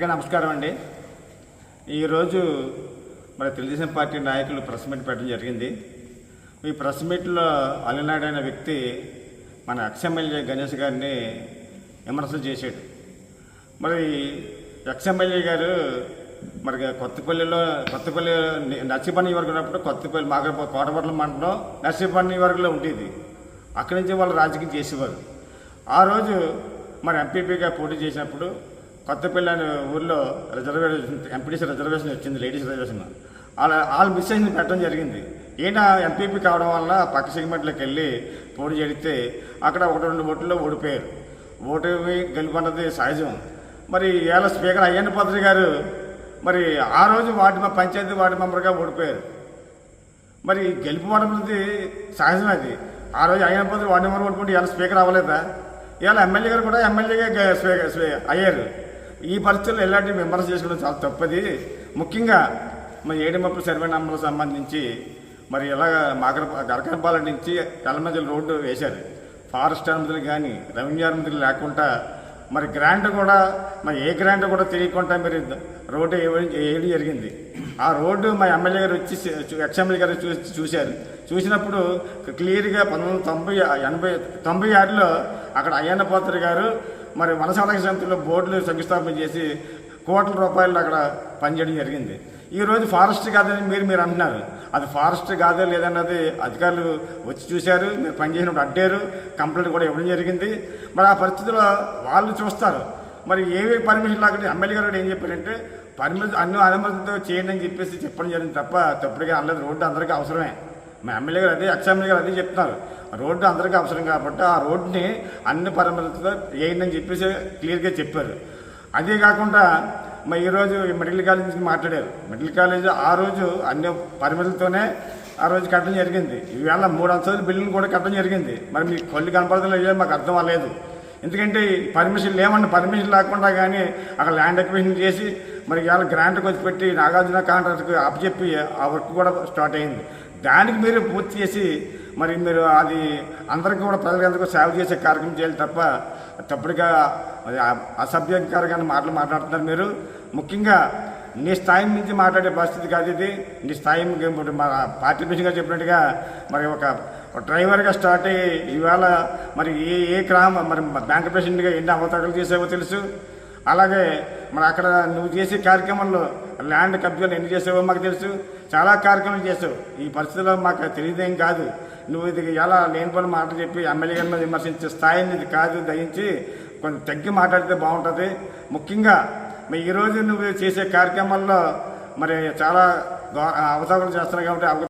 అందరికీ నమస్కారం అండి. ఈరోజు మన తెలుగుదేశం పార్టీ నాయకులు ప్రెస్ మీట్ పెట్టడం జరిగింది. ఈ ప్రెస్ మీట్లో అలినాడు అనే వ్యక్తి మన ఎక్స్ ఎమ్మెల్యే గణేష్ గారిని విమర్శలు చేశాడు. మరి ఎక్స్ ఎమ్మెల్యే గారు మరి కొత్తపల్లిలో కొత్తపల్లి నర్సిపల్లి వరకు ఉన్నప్పుడు కొత్తపల్లి మాకు కోటపట్ల మండలం నర్సిపల్లి వరకులో ఉండేది. అక్కడి నుంచి వాళ్ళు రాజకీయం చేసేవారు ఆ రోజు మరి ఎంపీపీగా పోటీ చేసినప్పుడు కొత్తపల్లి అనే ఊర్లో రిజర్వేషన్ ఎంపీటీసీ రిజర్వేషన్ వచ్చింది లేడీస్ రిజర్వేషన్. వాళ్ళ వాళ్ళు మిస్ అయింది పెట్టడం జరిగింది. ఈయన ఎంపీపీ కావడం వల్ల పక్క సెగ్మెంట్లోకి వెళ్ళి పోటీ చేస్తే అక్కడ ఒకటి రెండు ఓట్లలో ఓడిపోయారు. ఓటు గెలుపన్నది సహజం. మరి ఇవాళ స్పీకర్ అయ్యన్న పత్రి గారు మరి ఆ రోజు వార్డు మె- పంచాయతీ వార్డు మెంబర్గా ఓడిపోయారు. మరి గెలుపుకోవడం అనేది సహజం అది. ఆ రోజు అయ్యన్న పద్ధతి వార్డు మెంబర్ కొట్టుకుంటే ఇవాళ స్పీకర్ అవ్వలేదా? ఇవాళ ఎమ్మెల్యే గారు కూడా ఎమ్మెల్యేగా అయ్యారు. ఈ పరిస్థితుల్లో ఎలాంటి విమర్శ చేసుకోవడం చాలా తప్పది. ముఖ్యంగా మరి ఏడుమప్పుడు సర్వే సంబంధించి మరి ఎలా మాగర గరకరపాల నుంచి కలమజల రోడ్డు వేశారు. ఫారెస్ట్ అనుమతులు కానీ రెవెన్యూ అనుమతులు లేకుండా మరి గ్రాంట్ కూడా మరి ఏ గ్రాంట్ కూడా తెలియకుండా మరి రోడ్డు వేయడం వేయడం జరిగింది. ఆ రోడ్డు మా ఎమ్మెల్యే గారు వచ్చి ఎక్స్ఎమ్మెల్యే గారు చూసి చూశారు. చూసినప్పుడు క్లియర్గా పంతొమ్మిది వందల తొంభై ఎనభై తొంభై ఆరులో అక్కడ అయ్యన్న పాత్ర గారు మరి వనసాలక సమితిలో బోర్డులు శంకుస్థాపన చేసి కోట్ల రూపాయలు అక్కడ పనిచేయడం జరిగింది. ఈరోజు ఫారెస్ట్ కాదని మీరు మీరు అంటున్నారు. అది ఫారెస్ట్ కాదో లేదన్నది అధికారులు వచ్చి చూశారు. మీరు పనిచేసినప్పుడు అడ్డారు. కంప్లైంట్ కూడా ఇవ్వడం జరిగింది. మరి ఆ పరిస్థితిలో వాళ్ళు చూస్తారు. మరి ఏవి పర్మిషన్ లేకుండా ఎమ్మెల్యే గారు ఏం చెప్పారంటే పర్మిషన్ అన్ని అనుమతితో చేయండి అని చెప్పేసి చెప్పడం జరిగింది తప్ప తప్పుడుగా అనలేదు. రోడ్డు అందరికీ అవసరమే. మా ఎమ్మెల్యే గారు అదే ఎక్స్ ఎమ్మెల్యే గారు అదే చెప్తున్నారు. రోడ్డు అందరికీ అవసరం కాబట్టి ఆ రోడ్డుని అన్ని పరిమితులతో వేయండి అని చెప్పేసి క్లియర్గా చెప్పారు. అదే కాకుండా మరి ఈరోజు మెడికల్ కాలేజ్ నుంచి మాట్లాడారు. మెడికల్ కాలేజ్ ఆ రోజు అన్ని పరిమితులతోనే ఆ రోజు కట్టడం జరిగింది. ఈవేళ మూడు అంతస్తుల బిల్డింగ్ కూడా కట్టడం జరిగింది. మరి మీ కళ్ళు కనపడలేదు మాకు అర్థం అవ్వలేదు. ఎందుకంటే పర్మిషన్ లేమన్న పర్మిషన్ లేకుండా కానీ అక్కడ ల్యాండ్ ఎక్విజిషన్ చేసి మరి ఇవాళ గ్రాంట్కి వచ్చి పెట్టి నాగార్జున కాంట్రాక్ట్కి అప్పచెప్పి ఆ వర్క్ కూడా స్టార్ట్ అయింది. దానికి మీరు పూర్తి చేసి మరి మీరు అది అందరికీ కూడా ప్రజలందరికీ సేవ చేసే కార్యక్రమం చేయాలి తప్ప తప్పుడుగా అది అసభ్యకరంగా మాటలు మాట్లాడుతున్నారు మీరు. ముఖ్యంగా నీ స్థాయి నుంచి మాట్లాడే పరిస్థితి కాదు ఇది. నీ స్థాయి మా పార్టీ మిషన్గా చెప్పినట్టుగా మరి ఒక డ్రైవర్గా స్టార్ట్ అయ్యి ఇవాళ మరి ఏ ఏ గ్రామ మరి బ్యాంక్ ప్రెసిడెంట్గా ఎన్ని అవతారాలు చేసావో తెలుసు. అలాగే మరి అక్కడ నువ్వు చేసే కార్యక్రమంలో ల్యాండ్ కబ్జాలు ఎన్ని చేసావో మాకు తెలుసు. చాలా కార్యక్రమాలు చేసావు. ఈ పరిస్థితిలో మాకు తెలియదేం కాదు. నువ్వు ఇది ఎలా లేని పని మాటలు చెప్పి ఎమ్మెల్యే గారి మీద విమర్శించే స్థాయిని ఇది కాదు దయించి కొంచెం తగ్గి మాట్లాడితే బాగుంటుంది. ముఖ్యంగా మరి ఈరోజు నువ్వు చేసే కార్యక్రమాల్లో మరి చాలా అవతారాలు చేస్తున్నావు కాబట్టి